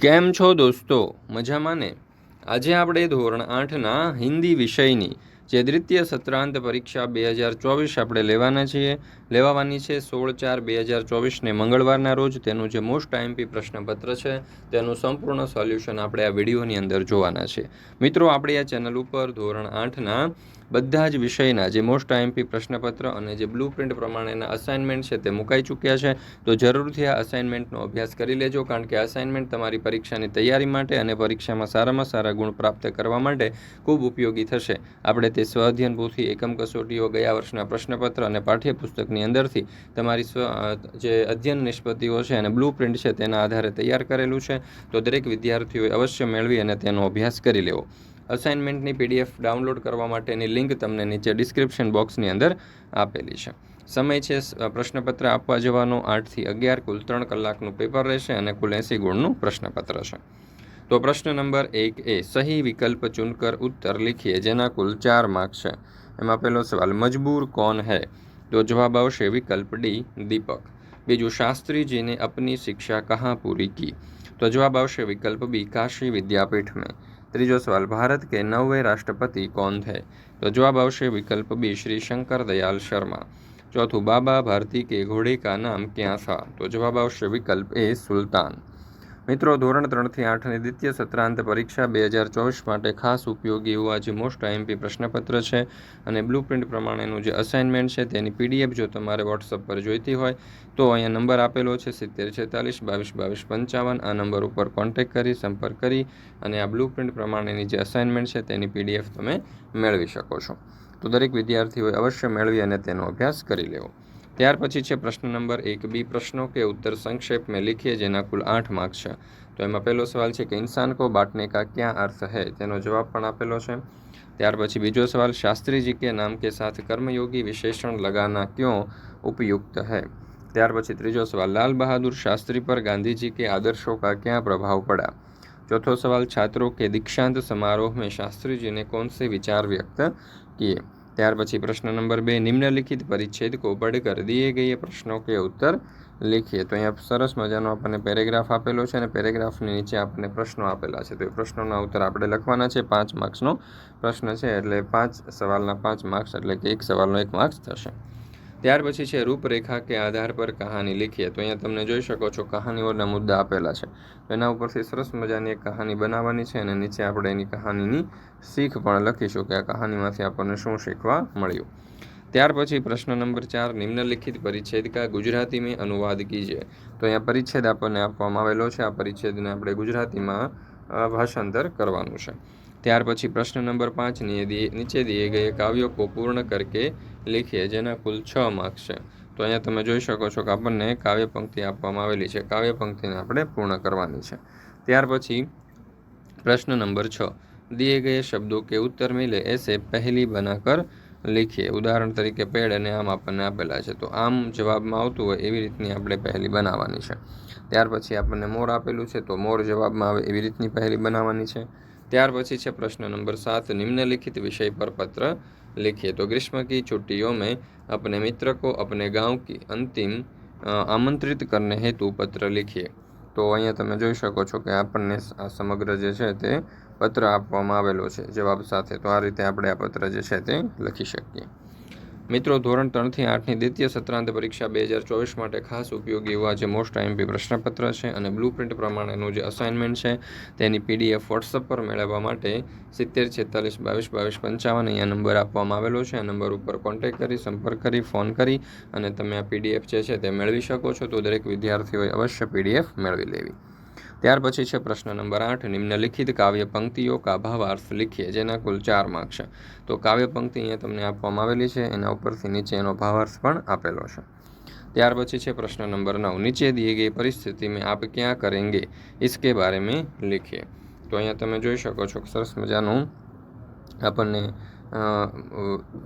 કેમ છો દોસ્તો? મજામાં ને? આજે આપણે ધોરણ આઠના હિન્દી વિષયની જે દ્વિતીય સત્રાંત પરીક્ષા બે હજાર ચોવીસ આપણે લેવાના છીએ. લેવાવાની છે સોળ ચાર બે હજાર ચોવીસને મંગળવારના રોજ. તેનું જે મોસ્ટ આઈએમપી પ્રશ્નપત્ર છે, તેનું સંપૂર્ણ સોલ્યુશન આપણે આ વિડીયોની અંદર જોવાના છે. મિત્રો, આપણે આ ચેનલ ઉપર ધોરણ આઠના બધા જ વિષયના જે મોસ્ટ આઈએમપી પ્રશ્નપત્ર અને જે બ્લુ પ્રિન્ટ પ્રમાણેના અસાઇનમેન્ટ છે તે મુકાઈ ચૂક્યા છે. તો જરૂરથી આ અસાઇનમેન્ટનો અભ્યાસ કરી લેજો, કારણ કે અસાઇનમેન્ટ તમારી પરીક્ષાની તૈયારી માટે અને પરીક્ષામાં સારામાં સારા ગુણ પ્રાપ્ત કરવા માટે ખૂબ ઉપયોગી થશે. આપણે તે સ્વ પોથી એકમ કસોટીઓ, ગયા વર્ષના પ્રશ્નપત્ર અને પાઠ્યપુસ્તકની અંદરથી તમારી સ્વ જે અધ્યયન નિષ્પત્તિઓ છે અને બ્લુ પ્રિન્ટ છે તેના આધારે તૈયાર કરેલું છે. તો દરેક વિદ્યાર્થીઓએ અવશ્ય મેળવી અને તેનો અભ્યાસ કરી લેવો. અસાઇનમેન્ટની પીડીએફ ડાઉનલોડ કરવા માટેની લિંક તમને નીચે ડિસ્ક્રિપ્શન બોક્સની અંદર આપેલી છે. સમય છે પ્રશ્નપત્ર આપવા જવાનો. આઠથી અગિયાર, કુલ ત્રણ કલાકનું પેપર રહેશે અને કુલ એંસી ગુણનું પ્રશ્નપત્ર છે. તો પ્રશ્ન નંબર એક એ, સહી વિકલ્પ ચૂનકર ઉત્તર લીખીએ જેના કુલ ચાર માર્ક છે? એમાં પહેલો સવાલ, મજબૂર કોણ હૈ? તો જવાબ આવશે વિકલ્પ ડી, દીપક. બીજું, શાસ્ત્રીજીને અપની શિક્ષા કહા પૂરી કી? તો જવાબ આવશે વિકલ્પ બી, કાશી વિદ્યાપીઠ ત્રીજો સવાલ, ભારત કે નવે રાષ્ટ્રપતિ કોણ થે તો જવાબ આવશે વિકલ્પ બી શ્રી શંકર દયાલ શર્મા. ચોથું, બાબા ભારતી કે ઘોડે કા નામ ક્યાં થા? તો જવાબ આવશે વિકલ્પ એ, સુલતાન. મિત્રો, ધોરણ ત્રણથી આઠની દ્વિતીય સત્રાંત પરીક્ષા બે હજાર ચોવીસ માટે ખાસ ઉપયોગી એવું આજે મોસ્ટ આઈએમપી પ્રશ્નપત્ર છે અને બ્લુ પ્રિન્ટ પ્રમાણેનું જે અસાઇનમેન્ટ છે તેની પીડીએફ જો તમારે વોટ્સઅપ પર જોઈતી હોય તો અહીંયા નંબર આપેલો છે સિત્તેર છેતાલીસ બાવીસ બાવીસ પંચાવન. આ નંબર ઉપર કોન્ટેક્ટ કરી, સંપર્ક કરી અને આ બ્લુ પ્રિન્ટ પ્રમાણેની જે અસાઇનમેન્ટ છે તેની પીડીએફ તમે મેળવી શકો છો. તો દરેક વિદ્યાર્થીઓએ અવશ્ય મેળવી અને તેનો અભ્યાસ કરી લેવો. त्यार पी है प्रश्न नंबर एक बी प्रश्नों के उत्तर संक्षेप में लिखिए जेना कुल आठ मार्क्स है तो यहाँ पहले सवाल है कि इंसान को बांटने का क्या अर्थ है तुम जवाब आपेलो त्यार पी बीजो सवाल शास्त्री जी के नाम के साथ कर्मयोगी विशेषण लगाना क्यों उपयुक्त है त्यार पी तीजो सवाल लाल बहादुर शास्त्री पर गांधी जी के आदर्शों का क्या प्रभाव पड़ा चौथो सवाल छात्रों के दीक्षांत समारोह में शास्त्री जी ने कौन से विचार व्यक्त किए ત્યાર પછી પ્રશ્ન નંબર બે, નિમ્નલિખિત પરિચ્છેદ કોપડ કર. દિયે ગઈએ પ્રશ્નો કે ઉત્તર લખીએ. તો અહીંયા સરસ મજાનો આપણને પેરેગ્રાફ આપેલો છે અને પેરેગ્રાફની નીચે આપણને પ્રશ્નો આપેલા છે. તો એ પ્રશ્નોના ઉત્તર આપણે લખવાના છે. પાંચ માર્ક્સનો પ્રશ્ન છે. એટલે પાંચ સવાલના પાંચ માર્ક્સ એટલે કે એક સવાલનો એક માર્ક્સ થશે. ત્યાર પછી છે રૂપરેખા કે આધાર પર કહાની લખીએ. તો અહીંયા તમને જોઈ શકો છો કહાનીઓના મુદ્દા આપેલા છે. એના ઉપરથી સરસ મજાની એક કહાની બનાવવાની છે અને નીચે આપણે એની કહાનીની શીખ પણ લખીશું કે આ કહાનીમાંથી આપણને શું શીખવા મળ્યું. ત્યાર પછી પ્રશ્ન નંબર ચાર, નિમ્નલિખિત પરિચ્છેદ કા ગુજરાતી મેં અનુવાદ કીજે. તો અહીંયા પરિચ્છેદ આપણને આપવામાં આવેલો છે. આ પરિચ્છેદને આપણે ગુજરાતીમાં ભાષાંતર કરવાનું છે. ત્યાર પછી પ્રશ્ન નંબર પાંચ નીચે દિએ ગયે કાવ્યો કો પૂર્ણ કરકે લીખીએ, જેના કુલ છ માર્ક્સ છે. તો અહીંયા તમે જોઈ શકો છો કે આપણને કાવ્ય પંક્તિ આપવામાં આવેલી છે. કાવ્ય પંક્તિને આપણે પૂર્ણ કરવાની છે. ત્યાર પછી પ્રશ્ન નંબર છ. દિએ ગયે શબ્દો કે ઉત્તર મિલે એસે પહેલી બનાકર લીખીએ. ઉદાહરણ તરીકે પેડ અને આમ આપણને આપેલા છે. તો આમ જવાબમાં આવતું હોય એવી રીતની આપણે પહેલી બનાવવાની છે. ત્યાર પછી આપણને મોર આપેલું છે. તો મોર જવાબમાં આવે એવી રીતની પહેલી બનાવવાની છે. ત્યાર પછી છે પ્રશ્ન નંબર સાત निम्नलिखित विषय पर पत्र लिखिए तो ग्रीष्म की छुट्टियों में अपने मित्र को अपने गांव की अंतिम अ, आमंत्रित करने हेतु पत्र लिखिए તો અહીંયા તમે જોઈ શકો છો કે આપણને આ સમગ્ર જે છે તે પત્ર આપવામાં આવેલો છે જવાબ સાથે તો આ રીતે આપણે આ પત્ર જે છે તે લખી શકીએ મિત્રો, ધોરણ ત્રણથી આઠની દ્વિતીય સત્રાંત પરીક્ષા બે હજાર ચોવીસ માટે ખાસ ઉપયોગી એવા જે મોસ્ટ આઈએમપી પ્રશ્નપત્ર છે અને બ્લુ પ્રિન્ટ પ્રમાણેનું જે અસાઇનમેન્ટ છે, તેની પીડીએફ વોટ્સઅપ પર મેળવવા માટે સિત્તેર, છેતાલીસ, બાવીસ બાવીસ, પંચાવન અહીંયા નંબર આપવામાં આવેલો છે. આ નંબર ઉપર કોન્ટેક્ટ કરી, સંપર્ક કરી ફોન કરી અને તમે આ પીડીએફ જે છે તે મેળવી શકો છો. તો દરેક વિદ્યાર્થીઓએ અવશ્ય પીડીએફ મેળવી લેવી. ત્યાર પછી છે પ્રશ્ન નંબર આઠ, નિમ્નલિખિત કાવ્ય પંક્તિઓ કા કાભાવાર્થ લીખીએ, જેના કુલ ચાર માર્ક છે. તો કાવ્ય પંક્તિ અહીંયા તમને આપવામાં આવેલી છે, એના ઉપરથી નીચે એનો ભાવાર્થ પણ આપેલો છે. ત્યાર પછી છે પ્રશ્ન નંબર નવ, નીચે દિએ ગઈ પરિસ્થિતિ મેં આપ ક્યાં કરેંગે, ઇસકે બારે મેં લીખીએ. તો અહીંયા તમે જોઈ શકો છો સરસ મજાનું આપણને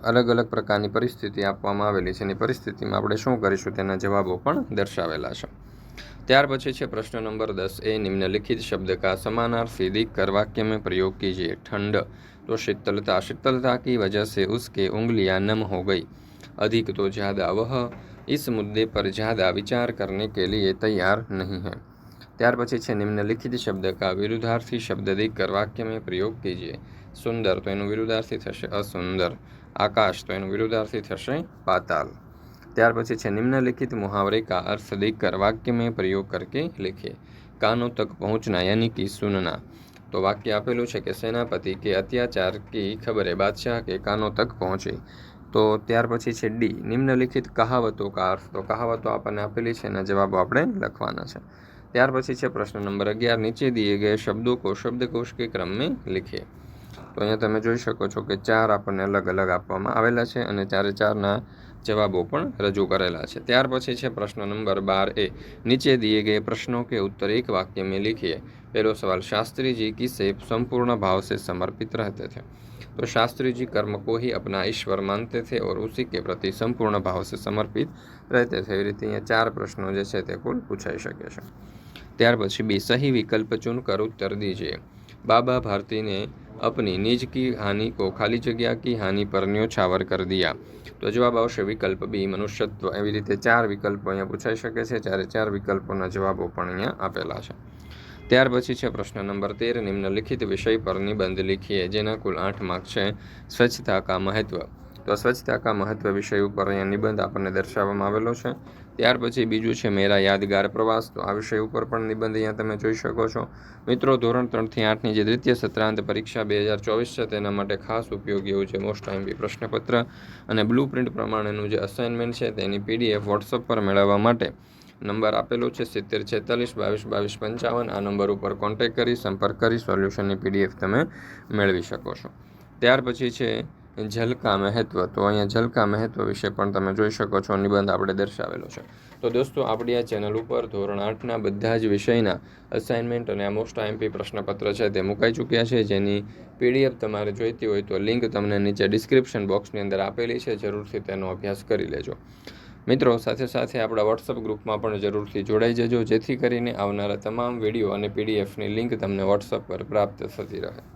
અલગ અલગ પ્રકારની પરિસ્થિતિ આપવામાં આવેલી છે. અને પરિસ્થિતિમાં આપણે શું કરીશું તેના જવાબો પણ દર્શાવેલા છે. ત્યાર પછી છે પ્રશ્ન નંબર દસ. એ નિમ્નલિખિત શબ્દ કા સમાનાર્થી દિક कर वाक्य में प्रयोग कीजिए ठंड तो शीतलता शीतलता की वजह से उसके उंगलियां नम हो गई अधिक तो ज़्यादा वह इस मुद्दे पर ज़्यादा विचार करने के लिए तैयार नहीं है ત્યાર પછી છે નિમ્નલિખિત શબ્દ કા વિરુદ્ધાર્થી શબ્દ દિક कर वाक्य में प्रयोग कीजिए સુંદર. તો એનું વિરુદ્ધાર્થી થશે અસુંદર. આકાશ. તો એનું વિરુદ્ધાર્થી થશે પાતાલ. ત્યાર પછી છે નિમ્નલિખિત मुहावरे કા અર્થ દેકર વાક્ય મેં પ્રયોગ કરકે लिखिए કાનો તક પહોંચના યાની કે સુનના. તો વાક્ય આપેલું છે કે સેનાપતિ કે અત્યાચાર કે ખબરે બાદશાહ કે કાનો તક પહોંચી. તો ત્યાર પછી છે ડી, નિમ્નલિખિત કહાવતો કા અર્થ. તો કહાવતો આપણને આપેલી છે એના જવાબો આપણે લખવાના છે. ત્યાર પછી છે પ્રશ્ન નંબર અગિયાર, નીચે દીએ ગયે શબ્દો કો શબ્દકોશ કે ક્રમ મેં તો અહીંયા તમે જોઈ શકો છો કે ચાર આપણને અલગ અલગ આપવામાં આવેલા છે અને ચારે ચારના જવાબો પણ રજૂ કરેલા છે. ત્યાર પછી છે પ્રશ્ન નંબર બાર એ, નીચે દિએ ગયે પ્રશ્નો કે ઉત્તર એક વાક્ય મેં લીખીએ? પહેલો સવાલ, શાસ્ત્રીજી की સંપૂર્ણ संपूर्ण भाव से समर्पित रहते थे तो शास्त्री जी कर्म को ही अपना ईश्वर मानते थे और उसी के प्रति संपूर्ण भाव से समर्पित એવી રીતે અહીંયા ચાર પ્રશ્નો જે છે તે કુલ પૂછાઈ શકે છે. ત્યાર પછી બી, સહી વિકલ્પ ચૂન કર ઉત્તર દીજે. બાબા ભારતીને अपनी निज की हानि को खाली जगह की हानि पर न्योछावर कर दिया તો જવાબ આવશે વિકલ્પ બી મનુષ્યત્વ એવી રીતે ચાર વિકલ્પો અહીંયા પૂછાઈ શકે છે ચારે ચાર વિકલ્પોના જવાબો પણ અહીંયા આપેલા છે ત્યાર પછી છે પ્રશ્ન નંબર તેર નિમ્નલિખિત વિષય પર નિબંધ લીખીએ જેના કુલ આઠ માર્ક છે સ્વચ્છતા કા મહત્વ તો સ્વચ્છતા કા મહત્વ વિષય ઉપર અહીંયા નિબંધ આપણને દર્શાવવામાં આવેલો છે. ત્યાર પછી બીજું છે મેરા યાદગાર પ્રવાસ. તો આ વિષય ઉપર પણ નિબંધ અહીંયા તમે જોઈ શકો છો. મિત્રો, ધોરણ ત્રણથી આઠની જે દ્વિતીય સત્રાંત પરીક્ષા બે હજાર ચોવીસ છે, તેના માટે ખાસ ઉપયોગી એવું છે મોસ્ટ આઈમ્પી પ્રશ્નપત્ર. અને બ્લુ પ્રિન્ટ પ્રમાણેનું જે અસાઇનમેન્ટ છે, તેની પીડીએફ વોટ્સઅપ પર મેળવવા માટે નંબર આપેલો છે સિત્તેર છેતાલીસ, બાવીસ બાવીસ, પંચાવન. આ નંબર ઉપર કોન્ટેક્ટ કરી, સંપર્ક કરી સોલ્યુશનની પીડીએફ તમે મેળવી શકો છો. ત્યાર પછી છે ઝલકા મહત્વ. તો અહીંયા ઝલકા મહત્વ વિશે પણ તમે જોઈ શકો છો, નિબંધ આપણે દર્શાવેલો છે. તો દોસ્તો, આપણી આ ચેનલ ઉપર ધોરણ આઠના બધા જ વિષયના અસાઇનમેન્ટ અને આ મોસ્ટ આઈએમપી પ્રશ્નપત્ર છે તે મુકાઈ ચૂક્યા છે. જેની પીડીએફ તમારે જોઈતી હોય તો લિંક તમને નીચે ડિસ્ક્રિપ્શન બોક્સની અંદર આપેલી છે. જરૂરથી તેનો અભ્યાસ કરી લેજો. મિત્રો, સાથે સાથે આપણા વોટ્સઅપ ગ્રુપમાં પણ જરૂરથી જોડાઈ જજો. જેથી કરીને આવનારા તમામ વીડિયો અને પીડીએફની લિંક તમને વોટ્સઅપ પર પ્રાપ્ત થતી રહે.